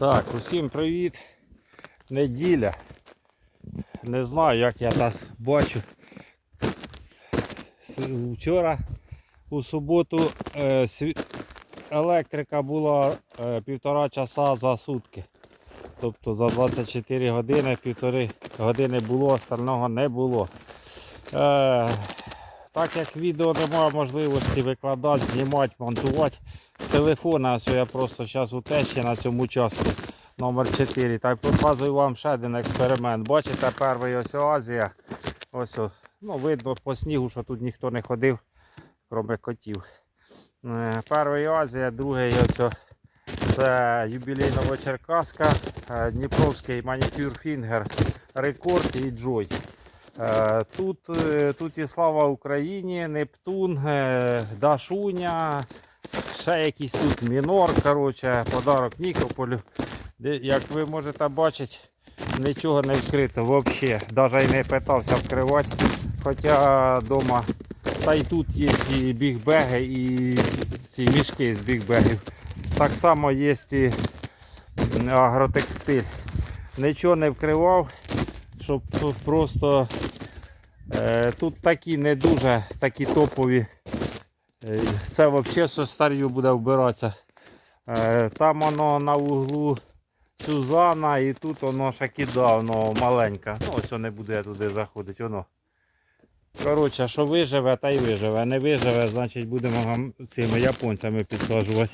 Так, усім привіт. Неділя. Не знаю, як я так бачу. Вчора у суботу е, електрика була е, півтора часа за сутки. Тобто за 24 години, півтори години було, остального не було. Так як відео немає можливості викладати, знімати, монтувати з телефона, ось я просто зараз у тещі на цьому участку номер 4. Так показую вам ще один експеримент. Бачите, перший ось Азія. Ось, ну, видно по снігу, що тут ніхто не ходив, крім котів. Е, Перший Азія, другий ось це юбілей Новочеркаська, е, Дніпровський манікюр Фінгер, Рекорд і Джой. Е, Тут, е, тут і слава Україні, Нептун, е, Дашуня, ще якийсь тут мінор, коротше, подарок Нікополю. Як ви можете бачити, нічого не вкрито взагалі. Навіть не питався вкривати. Хоча вдома, та й тут є і бігбеги, і ці мішки з бігбегів. Так само є і агротекстиль. Нічого не вкривав, щоб просто тут такі не дуже такі топові. Е, Це взагалі що стар'ю буде вбиратися. Е, Там воно на углу Сюзана і тут воно шакіда, воно маленьке. Ну ось не буде я туди заходити. Воно. Коротше, що виживе, та й виживе. Не виживе, значить будемо цими японцями підсаджувати.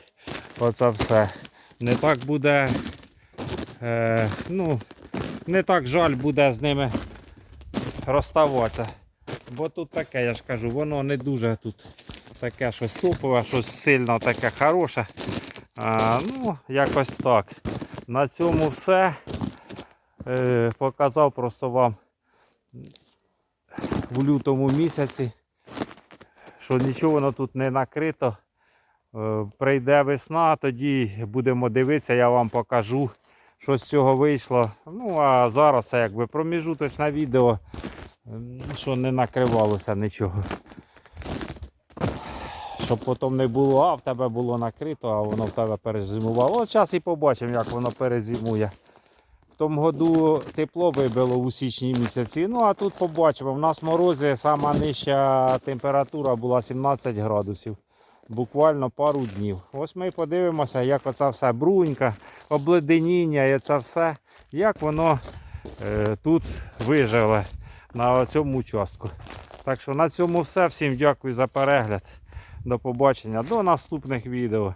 Оце все. Не так буде. Е, ну, не так жаль буде з ними розставатися. Бо тут таке, я ж кажу, воно не дуже тут таке щось топове, щось сильно таке хороше. А, ну, якось так. На цьому все. Е, показав просто вам в лютому місяці, що нічого воно тут не накрито. Е, прийде весна, тоді будемо дивитися, я вам покажу, що з цього вийшло. Ну, а зараз якби проміжуточне відео, що не накривалося нічого. Щоб потім не було, а в тебе було накрито, а воно в тебе перезимувало. От зараз і побачимо, як воно перезимує. В тому году тепло вибило у січні місяці. Ну а тут побачимо. В нас морози сама нижча температура була 17 градусів. Буквально пару днів. Ось ми подивимося, як оця все брунька, обледеніння і це все, як воно е, тут вижило на цьому участку. Так що на цьому все. Всім дякую за перегляд. До побачення, до наступних відео.